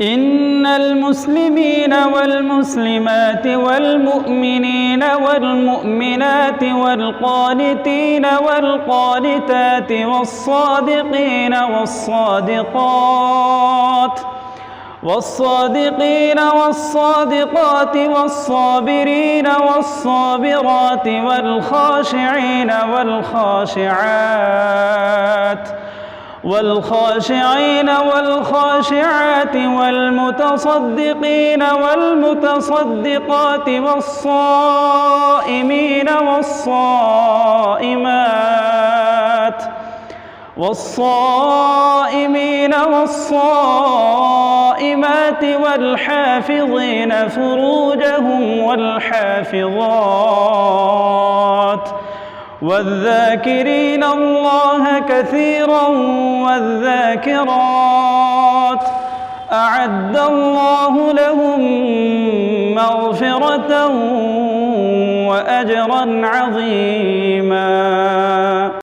إن المسلمين والمسلمات والمؤمنين والمؤمنات والقانتين والقانتات والصادقين والصادقات والصادقين والصادقات والصابرين والصابرات والخاشعين والخاشعات والخاشعين والخاشعات والمتصدقين والمتصدقات والصائمين والصائمات والصائمين والصائمات والحافظين فروجهم والحافظات والذاكرين الله كثيرا والذاكرات أعد الله لهم مغفرة وأجرا عظيما